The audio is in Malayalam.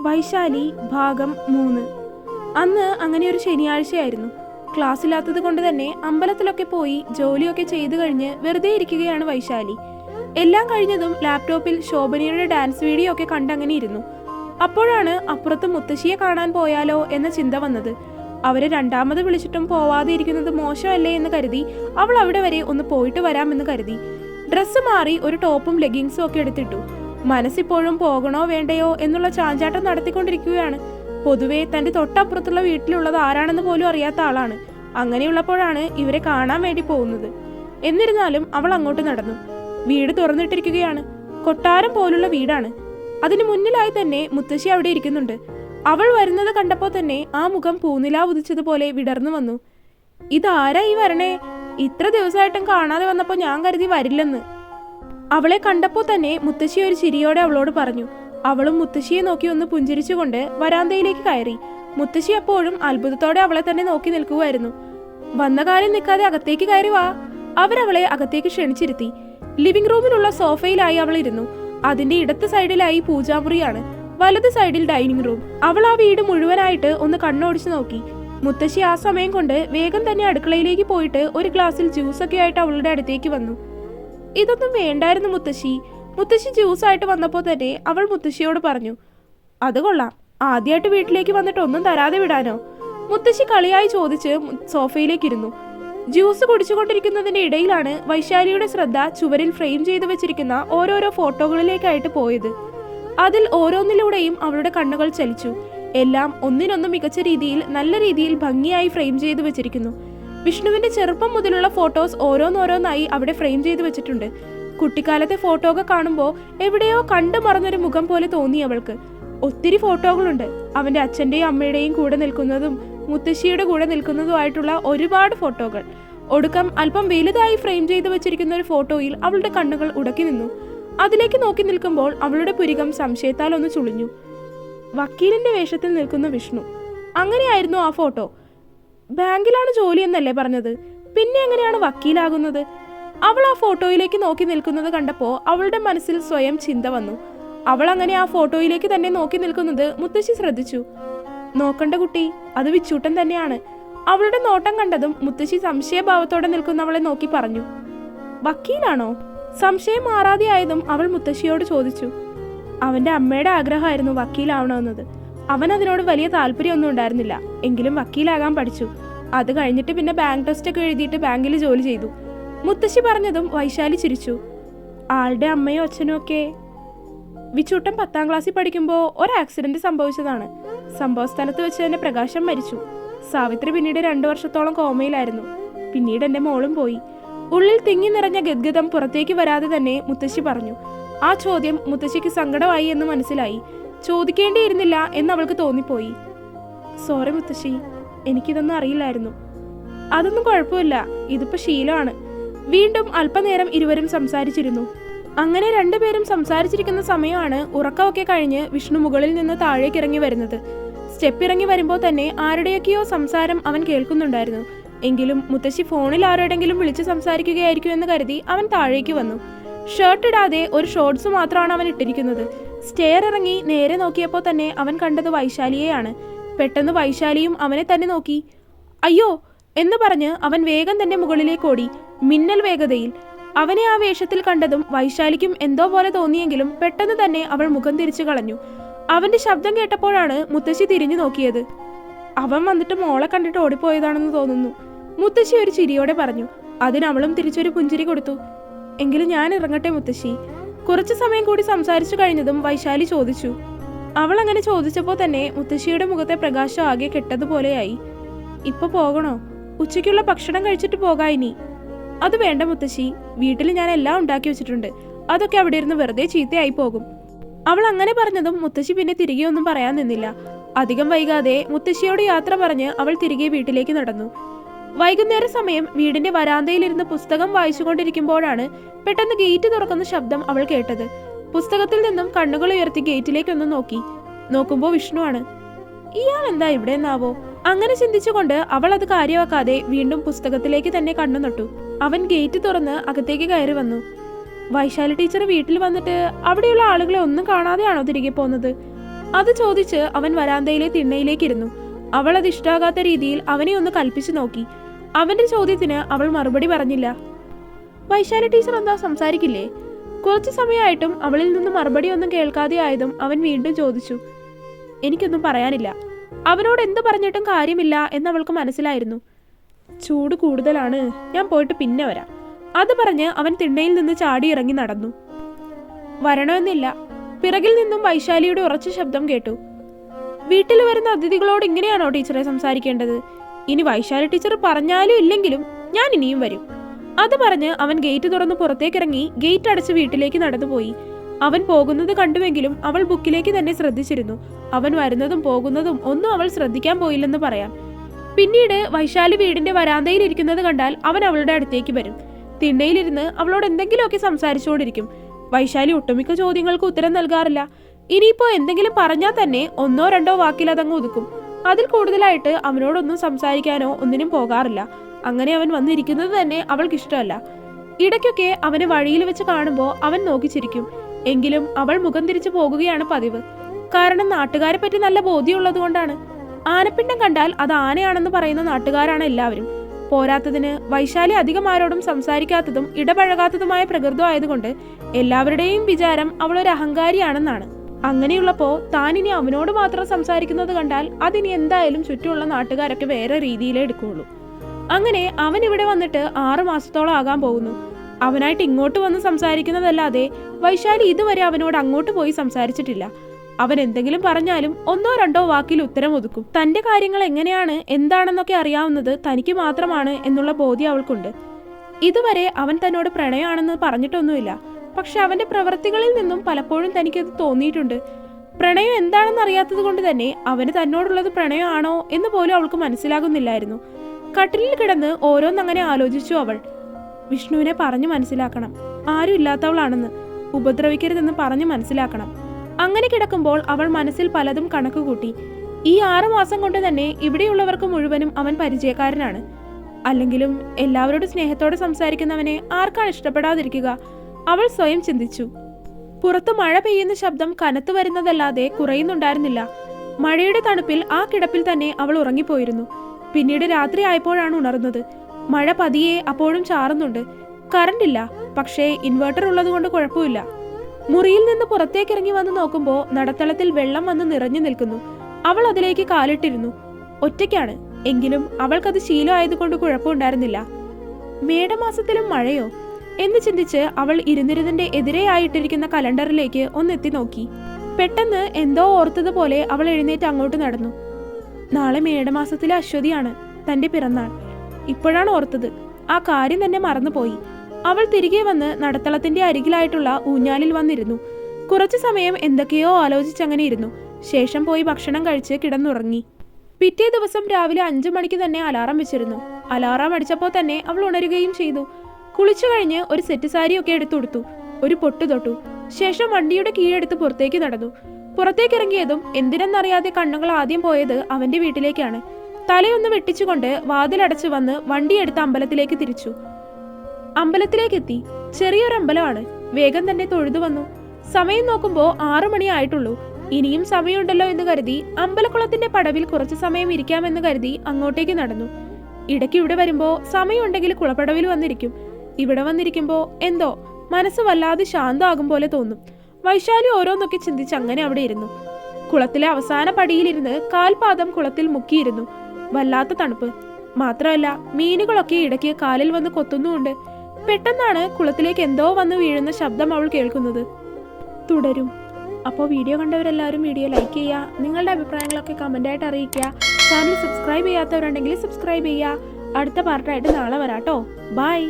വൈശാലി ഭാഗം മൂന്ന്. അന്ന് അങ്ങനെ ഒരു ശനിയാഴ്ചയായിരുന്നു. ക്ലാസ്സില്ലാത്തത് കൊണ്ട് തന്നെ അമ്പലത്തിലൊക്കെ പോയി ജോലിയൊക്കെ ചെയ്തു കഴിഞ്ഞ് വെറുതെ ഇരിക്കുകയാണ് വൈശാലി. എല്ലാം കഴിഞ്ഞതും ലാപ്ടോപ്പിൽ ശോഭനയുടെ ഡാൻസ് വീഡിയോ ഒക്കെ കണ്ടങ്ങനെ ഇരുന്നു. അപ്പോഴാണ് അപ്പുറത്ത് മുത്തശ്ശിയെ കാണാൻ പോയാലോ എന്ന ചിന്ത വന്നത്. അവരെ രണ്ടാമത് വിളിച്ചിട്ടും പോവാതെ ഇരിക്കുന്നത് മോശമല്ലേ എന്ന് കരുതി അവൾ അവിടെ വരെ ഒന്ന് പോയിട്ട് വരാമെന്ന് കരുതി. ഡ്രസ്സ് മാറി ഒരു ടോപ്പും ലെഗിങ്സും ഒക്കെ എടുത്തിട്ടു. മനസ്സിപ്പോഴും പോകണോ വേണ്ടയോ എന്നുള്ള ചാഞ്ചാട്ടം നടത്തിക്കൊണ്ടിരിക്കുകയാണ്. പൊതുവെ തന്റെ തൊട്ടപ്പുറത്തുള്ള വീട്ടിലുള്ളത് ആരാണെന്ന് പോലും അറിയാത്ത ആളാണ്. അങ്ങനെയുള്ളപ്പോഴാണ് ഇവരെ കാണാൻ വേണ്ടി പോകുന്നത്. എന്നിരുന്നാലും അവൾ അങ്ങോട്ട് നടന്നു. വീട് തുറന്നിട്ടിരിക്കുകയാണ്. കൊട്ടാരം പോലുള്ള വീടാണ്. അതിനു മുന്നിലായി തന്നെ മുത്തശ്ശി അവിടെ ഇരിക്കുന്നുണ്ട്. അവൾ വരുന്നത് കണ്ടപ്പോൾ തന്നെ ആ മുഖം പൂനിലാ ഉദിച്ചതുപോലെ വിടർന്നു വന്നു. ഇതാരാ ഈ വരണേ? ഇത്ര ദിവസമായിട്ടും കാണാതെ വന്നപ്പോൾ ഞാൻ കരുതി വരില്ലെന്ന്. അവളെ കണ്ടപ്പോൾ തന്നെ മുത്തശ്ശി ഒരു ചിരിയോടെ അവളോട് പറഞ്ഞു അവളും മുത്തശ്ശിയെ നോക്കി ഒന്ന് പുഞ്ചിരിച്ചുകൊണ്ട് വരാന്തയിലേക്ക് കയറി. മുത്തശ്ശി അപ്പോഴും അത്ഭുതത്തോടെ അവളെ തന്നെ നോക്കി നിൽക്കുകയായിരുന്നു വന്ന കാര്യം നിൽക്കാതെ അകത്തേക്ക് കയറി വാ. അവരവളെ അകത്തേക്ക് ക്ഷണിച്ചിരുത്തി. ലിവിംഗ് റൂമിലുള്ള സോഫയിലായി അവൾ ഇരുന്നു. അതിന്റെ ഇടത്ത് സൈഡിലായി പൂജാമുറിയാണ്. വലത് സൈഡിൽ ഡൈനിങ് റൂം. അവൾ ആ വീട് മുഴുവനായിട്ട് ഒന്ന് കണ്ണോടിച്ചു നോക്കി. മുത്തശ്ശി ആ സമയം കൊണ്ട് വേഗം തന്നെ അടുക്കളയിലേക്ക് പോയിട്ട് ഒരു ഗ്ലാസ്സിൽ ജ്യൂസൊക്കെ ആയിട്ട് അവളുടെ അടുത്തേക്ക് വന്നു. ഇതൊന്നും വേണ്ടായിരുന്നു മുത്തശ്ശി. മുത്തശ്ശി ജ്യൂസായിട്ട് വന്നപ്പോൾ തന്നെ അവൾ മുത്തശ്ശിയോട് പറഞ്ഞു അത് കൊള്ളാം. ആദ്യമായിട്ട് വീട്ടിലേക്ക് വന്നിട്ട് ഒന്നും തരാതെ വിടാനോ? മുത്തശ്ശി കളിയായി ചോദിച്ച് സോഫയിലേക്ക് സോഫയിലേക്കിരുന്നു ജ്യൂസ് കുടിച്ചുകൊണ്ടിരിക്കുന്നതിന്റെ ഇടയിലാണ് വൈശാലിയുടെ ശ്രദ്ധ ചുവരിൽ ഫ്രെയിം ചെയ്തു വെച്ചിരിക്കുന്ന ഓരോരോ ഫോട്ടോകളിലേക്കായിട്ട് പോയത്. അതിൽ ഓരോന്നിലൂടെയും അവളുടെ കണ്ണുകൾ ചലിച്ചു. എല്ലാം ഒന്നിനൊന്ന് മികച്ച രീതിയിൽ നല്ല രീതിയിൽ ഭംഗിയായി ഫ്രെയിം ചെയ്തു വെച്ചിരിക്കുന്നു. വിഷ്ണുവിന്റെ ചെറുപ്പം മുതലുള്ള ഫോട്ടോസ് ഓരോന്നോരോന്നായി അവിടെ ഫ്രെയിം ചെയ്തു വെച്ചിട്ടുണ്ട്. കുട്ടിക്കാലത്തെ ഫോട്ടോ ഒക്കെ കാണുമ്പോൾ എവിടെയോ കണ്ടു മറന്നൊരു മുഖം പോലെ തോന്നി അവൾക്ക്. ഒത്തിരി ഫോട്ടോകളുണ്ട്. അവന്റെ അച്ഛന്റെയും അമ്മയുടെയും കൂടെ നിൽക്കുന്നതും മുത്തശ്ശിയുടെ കൂടെ നിൽക്കുന്നതുമായിട്ടുള്ള ഒരുപാട് ഫോട്ടോകൾ. ഒടുക്കം അല്പം വലുതായി ഫ്രെയിം ചെയ്തു വെച്ചിരിക്കുന്ന ഒരു ഫോട്ടോയിൽ അവളുടെ കണ്ണുകൾ ഉടക്കി നിന്നു. അതിലേക്ക് നോക്കി നിൽക്കുമ്പോൾ അവളുടെ പുരികം സംശയത്താൽ ഒന്ന് ചുളിഞ്ഞു. വക്കീലിന്റെ വേഷത്തിൽ നിൽക്കുന്ന വിഷ്ണു. അങ്ങനെയായിരുന്നു ആ ഫോട്ടോ. ബാങ്കിലാണ് ജോലി എന്നല്ലേ പറഞ്ഞത്? പിന്നെ എങ്ങനെയാണ് വക്കീലാകുന്നത്? അവൾ ആ ഫോട്ടോയിലേക്ക് നോക്കി നിൽക്കുന്നത് കണ്ടപ്പോൾ അവളുടെ മനസ്സിൽ സ്വയം ചിന്ത വന്നു. അവൾ അങ്ങനെ ആ ഫോട്ടോയിലേക്ക് തന്നെ നോക്കി നിൽക്കുന്നത് മുത്തശ്ശി ശ്രദ്ധിച്ചു. നോക്കണ്ട കുട്ടി അത് വിച്ചൂട്ടൻ തന്നെയാണ്. അവളുടെ നോട്ടം കണ്ടതും മുത്തശ്ശി സംശയഭാവത്തോടെ നിൽക്കുന്നവളെ നോക്കി പറഞ്ഞു. വക്കീലാണോ? സംശയം മാറാതെയായതും അവൾ മുത്തശ്ശിയോട് ചോദിച്ചു. അവന്റെ അമ്മയുടെ ആഗ്രഹമായിരുന്നു വക്കീലാവണമെന്നത്. അവൻ അതിനോട് വലിയ താല്പര്യമൊന്നും ഉണ്ടായിരുന്നില്ല. എങ്കിലും വക്കീലാകാൻ പഠിച്ചു. അത് കഴിഞ്ഞിട്ട് പിന്നെ ബാങ്ക് ടെസ്റ്റ് ഒക്കെ എഴുതിയിട്ട് ബാങ്കിൽ ജോലി ചെയ്തു. മുത്തശ്ശി പറഞ്ഞതും വൈശാലി ചിരിച്ചു. ആളുടെ അമ്മയും അച്ഛനും ഒക്കെ? വിച്ചൂട്ടൻ പത്താം ക്ലാസ്സിൽ പഠിക്കുമ്പോൾ ഒരു ആക്സിഡന്റ് സംഭവിച്ചതാണ്. സംഭവ സ്ഥലത്ത് വെച്ച് തന്നെ പ്രകാശം മരിച്ചു. സാവിത്രി പിന്നീട് രണ്ടു വർഷത്തോളം കോമയിലായിരുന്നു. പിന്നീട് എന്റെ മോളും പോയി. ഉള്ളിൽ തിങ്ങി നിറഞ്ഞ ഗദ്ഗതം പുറത്തേക്ക് വരാതെ തന്നെ മുത്തശ്ശി പറഞ്ഞു ആ ചോദ്യം മുത്തശ്ശിക്ക് സങ്കടമായി എന്ന് മനസ്സിലായി. ചോദിക്കേണ്ടിയിരുന്നില്ല എന്ന് അവൾക്ക് തോന്നിപ്പോയി. സോറി മുത്തശ്ശി എനിക്കിതൊന്നും അറിയില്ലായിരുന്നു. അതൊന്നും കുഴപ്പമില്ല. ഇതിപ്പോ ശീലമാണ്. വീണ്ടും അല്പനേരം ഇരുവരും സംസാരിച്ചിരുന്നു. അങ്ങനെ രണ്ടുപേരും സംസാരിച്ചിരിക്കുന്ന സമയമാണ് ഉറക്കമൊക്കെ കഴിഞ്ഞ് വിഷ്ണു മുകളിൽ നിന്ന് താഴേക്ക് ഇറങ്ങി വരുന്നത്. സ്റ്റെപ്പ് ഇറങ്ങി വരുമ്പോൾ തന്നെ ആരുടെയൊക്കെയോ സംസാരം അവൻ കേൾക്കുന്നുണ്ടായിരുന്നു. എങ്കിലും മുത്തശ്ശി ഫോണിൽ ആരോടെങ്കിലും വിളിച്ച് സംസാരിക്കുകയായിരിക്കും എന്ന് കരുതി അവൻ താഴേക്ക് വന്നു. ഷർട്ട് ഇടാതെ ഒരു ഷോർട്സ് മാത്രമാണ് അവൻ ഇട്ടിരിക്കുന്നത്. സ്റ്റെയർ ഇറങ്ങി നേരെ നോക്കിയപ്പോൾ തന്നെ അവൻ കണ്ടത് വൈശാലിയെയാണ്. പെട്ടെന്ന് വൈശാലിയും അവനെ തന്നെ നോക്കി. അയ്യോ എന്ന് പറഞ്ഞ് അവൻ വേഗം തന്നെ മുകളിലേക്ക് ഓടി മിന്നൽ വേഗതയിൽ. അവനെ ആ വേഷത്തിൽ കണ്ടതും വൈശാലിക്കും എന്തോ പോലെ തോന്നിയെങ്കിലും പെട്ടെന്ന് തന്നെ അവൾ മുഖം തിരിച്ചു കളഞ്ഞു. അവന്റെ ശബ്ദം കേട്ടപ്പോഴാണ് മുത്തശ്ശി തിരിഞ്ഞു നോക്കിയത്. അവൻ വന്നിട്ട് മോളെ കണ്ടിട്ട് ഓടിപ്പോയതാണെന്ന് തോന്നുന്നു മുത്തശ്ശി ഒരു ചിരിയോടെ പറഞ്ഞു. അതിനവളും തിരിച്ചൊരു പുഞ്ചിരി കൊടുത്തു. എങ്കിലും ഞാൻ ഇറങ്ങട്ടെ മുത്തശ്ശി കുറച്ചു സമയം കൂടി സംസാരിച്ചു കഴിഞ്ഞതും വൈശാലി ചോദിച്ചു. അവൾ അങ്ങനെ ചോദിച്ചപ്പോൾ തന്നെ മുത്തശ്ശിയുടെ മുഖത്തെ പ്രകാശം ആകെ കെട്ടതുപോലെയായി. ഇപ്പൊ പോകണോ? ഉച്ചയ്ക്കുള്ള ഭക്ഷണം കഴിച്ചിട്ട് പോകാ ഇനി. അത് വേണ്ട മുത്തശ്ശി. വീട്ടിൽ ഞാൻ എല്ലാം ഉണ്ടാക്കി വെച്ചിട്ടുണ്ട്. അതൊക്കെ അവിടെ ഇരുന്ന് വെറുതെ ചീത്തയായി പോകും. അവൾ അങ്ങനെ പറഞ്ഞതും മുത്തശ്ശി പിന്നെ തിരികെ ഒന്നും പറയാൻ നിന്നില്ല. അധികം വൈകാതെ മുത്തശ്ശിയോട് യാത്ര പറഞ്ഞ് അവൾ തിരികെ വീട്ടിലേക്ക് നടന്നു. വൈകുന്നേര സമയം വീടിന്റെ വരാന്തയിലിരുന്ന് പുസ്തകം വായിച്ചുകൊണ്ടിരിക്കുമ്പോഴാണ് പെട്ടെന്ന് ഗേറ്റ് തുറക്കുന്ന ശബ്ദം അവൾ കേട്ടത്. പുസ്തകത്തിൽ നിന്നും കണ്ണുകൾ ഉയർത്തി ഗേറ്റിലേക്കൊന്ന് നോക്കി. നോക്കുമ്പോൾ വിഷ്ണുവാണ് ഇയാൾ എന്താ ഇവിടെ നിന്നാവോ അങ്ങനെ ചിന്തിച്ചുകൊണ്ട് അവൾ അത് കാര്യമാക്കാതെ വീണ്ടും പുസ്തകത്തിലേക്ക് തന്നെ കണ്ണു നട്ടു. അവൻ ഗേറ്റ് തുറന്ന് അകത്തേക്ക് കയറി വന്നു. വൈശാലി ടീച്ചർ വീട്ടിൽ വന്നിട്ട് അവിടെയുള്ള ആളുകളെ ഒന്നും കാണാതെയാണോ തിരികെ പോകുന്നത് അത് ചോദിച്ച് അവൻ വരാന്തയിലെ തിണ്ണയിലേക്ക് ഇരുന്നു അവൾ അത് ഇഷ്ടാകാത്ത രീതിയിൽ അവനെ ഒന്ന് കൽപ്പിച്ചു നോക്കി. അവന്റെ ചോദ്യത്തിന് അവൾ മറുപടി പറഞ്ഞില്ല. വൈശാല ടീച്ചർ എന്താ സംസാരിക്കില്ലേ? കുറച്ചു സമയമായിട്ടും അവളിൽ നിന്ന് മറുപടി ഒന്നും കേൾക്കാതെ ആയതും അവൻ വീണ്ടും ചോദിച്ചു. എനിക്കൊന്നും പറയാനില്ല. അവനോട് എന്ത് പറഞ്ഞിട്ടും കാര്യമില്ല എന്ന് അവൾക്ക് മനസ്സിലായിരുന്നു. ചൂട് കൂടുതലാണ്. ഞാൻ പോയിട്ട് പിന്നെ വരാം. അത് പറഞ്ഞ് അവൻ തിണ്ണയിൽ നിന്ന് ചാടി ഇറങ്ങി നടന്നു. വരണമെന്നില്ല. പിറകിൽ നിന്നും വൈശാലിയുടെ ഉറച്ച ശബ്ദം കേട്ടു. വീട്ടിൽ വരുന്ന അതിഥികളോട് ഇങ്ങനെയാണോ ടീച്ചറെ സംസാരിക്കേണ്ടത്? ഇനി വൈശാല ടീച്ചർ പറഞ്ഞാലും ഇല്ലെങ്കിലും ഞാൻ ഇനിയും വരും. അത് പറഞ്ഞ് അവൻ ഗേറ്റ് തുറന്ന് പുറത്തേക്കിറങ്ങി ഗേറ്റ് അടച്ച് വീട്ടിലേക്ക് നടന്നുപോയി. അവൻ പോകുന്നത് കണ്ടുവെങ്കിലും അവൾ ബുക്കിലേക്ക് തന്നെ ശ്രദ്ധിച്ചിരുന്നു. അവൻ വരുന്നതും പോകുന്നതും ഒന്നും അവൾ ശ്രദ്ധിക്കാൻ പോയില്ലെന്ന് പറയാം. പിന്നീട് വൈശാലി വീടിന്റെ വരാന്തയിൽ ഇരിക്കുന്നത് കണ്ടാൽ അവൻ അവളുടെ അടുത്തേക്ക് വരും. തിണ്ണയിലിരുന്ന് അവളോട് എന്തെങ്കിലുമൊക്കെ സംസാരിച്ചുകൊണ്ടിരിക്കും. വൈശാലി ഒട്ടുമിക്ക ചോദ്യങ്ങൾക്ക് ഉത്തരം നൽകാറില്ല. ഇനിയിപ്പോ എന്തെങ്കിലും പറഞ്ഞാൽ തന്നെ ഒന്നോ രണ്ടോ വാക്കിൽ അതങ്ങ് ഒതുക്കും. അതിൽ കൂടുതലായിട്ട് അവനോടൊന്നും സംസാരിക്കാനോ ഒന്നിനും പോകാറില്ല. അങ്ങനെ അവൻ വന്നിരിക്കുന്നത് തന്നെ അവൾക്ക് ഇഷ്ടമല്ല ഇടയ്ക്കൊക്കെ അവനെ വഴിയിൽ വെച്ച് കാണുമ്പോൾ അവൻ നോക്കിച്ചിരിക്കും എങ്കിലും അവൾ മുഖം തിരിച്ചു പോകുകയാണ് പതിവ്. കാരണം നാട്ടുകാരെ പറ്റി നല്ല ബോധ്യമുള്ളത് കൊണ്ടാണ്. ആനപ്പിണ്ടം കണ്ടാൽ അത് ആനയാണെന്ന് പറയുന്ന നാട്ടുകാരാണ് എല്ലാവരും. പോരാത്തതിന് വൈശാലി അധികം ആരോടും സംസാരിക്കാത്തതും ഇടപഴകാത്തതുമായ പ്രകൃതം ആയതുകൊണ്ട് എല്ലാവരുടെയും വിചാരം അവളൊരു അഹങ്കാരിയാണെന്നാണ്. അങ്ങനെയുള്ളപ്പോ താനിനി അവനോട് മാത്രം സംസാരിക്കുന്നത് കണ്ടാൽ അതിനി എന്തായാലും ചുറ്റുമുള്ള നാട്ടുകാരൊക്കെ വേറെ രീതിയിലേ എടുക്കുകയുള്ളൂ അങ്ങനെ അവൻ ഇവിടെ വന്നിട്ട് ആറു മാസത്തോളം ആകാൻ പോകുന്നു. അവനായിട്ട് ഇങ്ങോട്ട് വന്ന് സംസാരിക്കുന്നതല്ലാതെ വൈശാലി ഇതുവരെ അവനോട് അങ്ങോട്ട് പോയി സംസാരിച്ചിട്ടില്ല. അവൻ എന്തെങ്കിലും പറഞ്ഞാലും ഒന്നോ രണ്ടോ വാക്കിൽ ഉത്തരം ഒതുക്കും. തന്റെ കാര്യങ്ങൾ എങ്ങനെയാണ് എന്താണെന്നൊക്കെ അറിയാവുന്നത് തനിക്ക് മാത്രമാണ് എന്നുള്ള ബോധ്യം അവൾക്കുണ്ട്. ഇതുവരെ അവൻ തന്നോട് പ്രണയമാണെന്ന് പറഞ്ഞിട്ടൊന്നുമില്ല. പക്ഷെ അവന്റെ പ്രവൃത്തികളിൽ നിന്നും പലപ്പോഴും തനിക്കത് തോന്നിയിട്ടുണ്ട്. പ്രണയം എന്താണെന്ന് അറിയാത്തത് കൊണ്ട് തന്നെ അവന് തന്നോടുള്ളത് പ്രണയമാണോ എന്ന് പോലും അവൾക്ക് മനസ്സിലാകുന്നില്ലായിരുന്നു. കട്ടിലിൽ കിടന്ന് ഓരോന്നങ്ങനെ ആലോചിച്ചു അവൾ. വിഷ്ണുവിനെ പറഞ്ഞു മനസ്സിലാക്കണം. ആരും ഇല്ലാത്തവളാണെന്ന് ഉപദ്രവിക്കരുതെന്ന് പറഞ്ഞു മനസ്സിലാക്കണം. അങ്ങനെ കിടക്കുമ്പോൾ അവൾ മനസ്സിൽ പലതും കണക്കുകൂട്ടി ഈ ആറു മാസം കൊണ്ട് തന്നെ ഇവിടെയുള്ളവർക്ക് മുഴുവനും അവൻ പരിചയക്കാരനാണ്. അല്ലെങ്കിലും എല്ലാവരോടും സ്നേഹത്തോടെ സംസാരിക്കുന്നവനെ ആർക്കാണ് ഇഷ്ടപ്പെടാതിരിക്കുക? അവൾ സ്വയം ചിന്തിച്ചു. പുറത്ത് മഴ പെയ്യുന്ന ശബ്ദം കനത്തു വരുന്നതല്ലാതെ കുറയുന്നുണ്ടായിരുന്നില്ല. മഴയുടെ തണുപ്പിൽ ആ കിടപ്പിൽ തന്നെ അവൾ ഉറങ്ങിപ്പോയിരുന്നു. പിന്നീട് രാത്രി ആയപ്പോഴാണ് ഉണർന്നത്. മഴ പതിയെ അപ്പോഴും ചാറുന്നുണ്ട്. കറണ്ട് ഇല്ല. പക്ഷേ ഇൻവെർട്ടർ ഉള്ളതുകൊണ്ട് കുഴപ്പമില്ല. മുറിയിൽ നിന്ന് പുറത്തേക്ക് ഇറങ്ങി വന്ന് നോക്കുമ്പോൾ നടത്തളത്തിൽ വെള്ളം വന്ന് നിറഞ്ഞു നിൽക്കുന്നു. അവൾ അതിലേക്ക് കാലിട്ടിരുന്നു. ഒറ്റയ്ക്കാണ്. എങ്കിലും അവൾക്കത് ശീലമായതുകൊണ്ട് കുഴപ്പമുണ്ടായിരുന്നില്ല. മേടമാസത്തിലും മഴയോ? എന്ന് ചിന്തിച്ച് അവൾ ഇരുന്നിരുന്നതിന്റെ എതിരെയായിട്ടിരിക്കുന്ന കലണ്ടറിലേക്ക് ഒന്ന് എത്തി നോക്കി. പെട്ടെന്ന് എന്തോ ഓർത്തതുപോലെ അവൾ എഴുന്നേറ്റ് അങ്ങോട്ട് നടന്നു. നാളെ മേടമാസത്തിലെ അശ്വതിയാണ് തന്റെ പിറന്നാൾ. ഇപ്പോഴാണ് ഓർത്തത്. ആ കാര്യം തന്നെ മറന്നുപോയി. അവൾ തിരികെ വന്ന് നടത്തളത്തിന്റെ അരികിലായിട്ടുള്ള ഊഞ്ഞാലിൽ വന്നിരുന്നു. കുറച്ചു സമയം എന്തൊക്കെയോ ആലോചിച്ചങ്ങനെ ഇരുന്നു. ശേഷം പോയി ഭക്ഷണം കഴിച്ച് കിടന്നുറങ്ങി. പിറ്റേ ദിവസം രാവിലെ അഞ്ചു മണിക്ക് തന്നെ അലാറം വെച്ചിരുന്നു. അലാറം അടിച്ചപ്പോൾ തന്നെ അവൾ ഉണരുകയും ചെയ്തു. കുളിച്ചു കഴിഞ്ഞ് ഒരു സെറ്റ് സാരിയൊക്കെ എടുത്തു കൊടുത്തു. ഒരു പൊട്ടു തൊട്ടു. ശേഷം വണ്ടിയുടെ കീഴെടുത്ത് പുറത്തേക്ക് നടന്നു. പുറത്തേക്ക് ഇറങ്ങിയതും എന്തിനെന്നറിയാതെ കണ്ണുകൾ ആദ്യം പോയത് അവന്റെ വീട്ടിലേക്കാണ്. തലയൊന്ന് വെട്ടിച്ചുകൊണ്ട് വാതിലടച്ചു വന്ന് വണ്ടിയെടുത്ത് അമ്പലത്തിലേക്ക് തിരിച്ചു. അമ്പലത്തിലേക്ക് എത്തി ചെറിയൊരു അമ്പലമാണ്. വേഗം തന്നെ തൊഴുതു വന്നു. സമയം നോക്കുമ്പോൾ ആറു മണിയായിട്ടുള്ളൂ ഇനിയും സമയമുണ്ടല്ലോ എന്ന് കരുതി അമ്പലക്കുളത്തിന്റെ പടവിൽ കുറച്ചു സമയം ഇരിക്കാമെന്ന് കരുതി അങ്ങോട്ടേക്ക് നടന്നു. ഇടയ്ക്ക് ഇവിടെ വരുമ്പോ സമയമുണ്ടെങ്കിൽ കുളപ്പടവിൽ വന്നിരിക്കും. ഇവിടെ വന്നിരിക്കുമ്പോൾ എന്തോ മനസ്സ് വല്ലാതെ ശാന്തമാകും പോലെ തോന്നും. വൈശാലി ഓരോന്നൊക്കെ ചിന്തിച്ച് അങ്ങനെ അവിടെ ഇരുന്നു. കുളത്തിലെ അവസാന പടിയിലിരുന്ന് കാൽപാദം കുളത്തിൽ മുക്കിയിരുന്നു. വല്ലാത്ത തണുപ്പ്. മാത്രമല്ല മീനുകളൊക്കെ ഇടയ്ക്ക് കാലിൽ വന്ന് കൊത്തുന്നുമുണ്ട്. പെട്ടെന്നാണ് കുളത്തിലേക്ക് എന്തോ വന്ന് വീഴുന്ന ശബ്ദം അവൾ കേൾക്കുന്നത്. തുടരും. അപ്പോൾ വീഡിയോ കണ്ടവരെല്ലാവരും വീഡിയോ ലൈക്ക് ചെയ്യുക നിങ്ങളുടെ അഭിപ്രായങ്ങളൊക്കെ കമന്റായിട്ട് അറിയിക്കുക. ചാനൽ സബ്സ്ക്രൈബ് ചെയ്യാത്തവരുണ്ടെങ്കിൽ സബ്സ്ക്രൈബ് ചെയ്യുക. അടുത്ത പാർട്ടായിട്ട് നാളെ വരാട്ടോ. ബൈ.